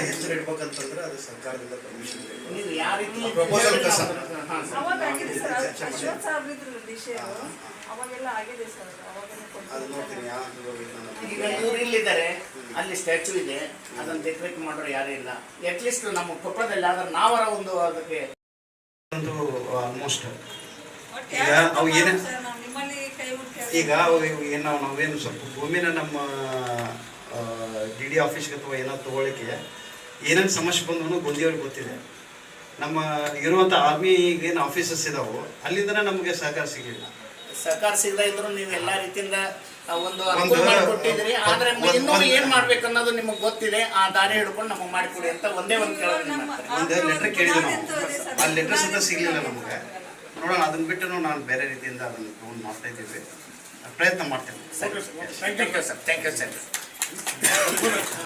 ಹೆಸರು ಇಡ್ಬೇಕಂತಂದ್ರೆ ಅದು ಸರ್ಕಾರದಿಂದ ಪರ್ಮಿಷನ್ ನೀವು ಯಾವ ರೀತಿ ಕಸ. ಅದು ನೋಡ್ತೀನಿ ಈಗ ಇವ್ರು ಇಲ್ಲಿದ್ದಾರೆ. ಅಲ್ಲಿ ಸ್ಟ್ಯಾಚು ಇದೆ. ಅದನ್ನ ಡೆಕೋರೇಟ್ ಮಾಡೋರು ಯಾರು ಇಲ್ಲ. ಅಟ್ಲೀಸ್ಟ್ ನಮ್ಮ ಕೊಪ್ಪಳದಲ್ಲಿ ಆದ್ರೆ ನಾವರ ಒಂದು ಅದಕ್ಕೆ ಒಂದು ಆಲ್ಮೋಸ್ಟ್ ಅವು ಏನೇ- ಸರ್ ನಾವು ನಿಮ್ಮಲ್ಲಿ ಕೈ ಮುಟ್ಟಿ ಈಗ ನಾವು ನಾವೇನು ಸ್ವಲ್ಪ ಭೂಮಿನ ನಮ್ಮ ಡಿ ಡಿ ಆಫೀಸ್ಗೆ ಅಥವಾ ಏನೋ ತೊಗೊಳ್ಳಿಕ್ಕೆ ಏನೇನು ಸಮಸ್ಯೆ ಬಂದವನು ಗೊಂದಿಯವ್ರಿಗೆ ಗೊತ್ತಿದೆ. ನಮ್ಮ ಇರುವಂಥ ಆರ್ಮಿ ಏನು ಆಫೀಸಸ್ ಇದಾವೆ ಅಲ್ಲಿಂದ ನಮಗೆ ಸಹಕಾರ ಸಿಗಲಿಲ್ಲ. ಸರ್ಕಾರ ಸಿಗದ ಇದ್ರು ನೀವು ಎಲ್ಲಾ ರೀತಿಯಿಂದ ಒಂದು ಅನುಕೂಲ ಮಾಡಿಕೊಟ್ಟಿದ್ರಿ ಆದ್ರೆ ಇನ್ನೂ ಏನ್ ಮಾಡ್ಬೇಕು ಅನ್ನೋದು ನಿಮಗೆ ಗೊತ್ತಿದೆ. ಆ ದಾರಿ ಹಿಡ್ಕೊಂಡು ನಮಗೆ ಮಾಡಿಕೊಡಿ ಅಂತ ಒಂದೇ ಒಂದು ಕೇಳೋದು. ಒಂದು ಲೆಟ್ರ್ ಕೇಳಿದ್ವಿ ನಾವು. ಆ ಲೆಟರ್ ಸಹ ಸಿಗಲಿಲ್ಲ ನಮಗೆ. ನೋಡೋಣ ಅದನ್ನ ಬಿಟ್ಟು ನಾನು ಬೇರೆ ರೀತಿಯಿಂದ ಅದನ್ನು ಫೋನ್ ಮಾಡ್ತಾ ಇದ್ದೀವಿ. ಪ್ರಯತ್ನ ಮಾಡ್ತೇನೆ. Thank you sir thank you sir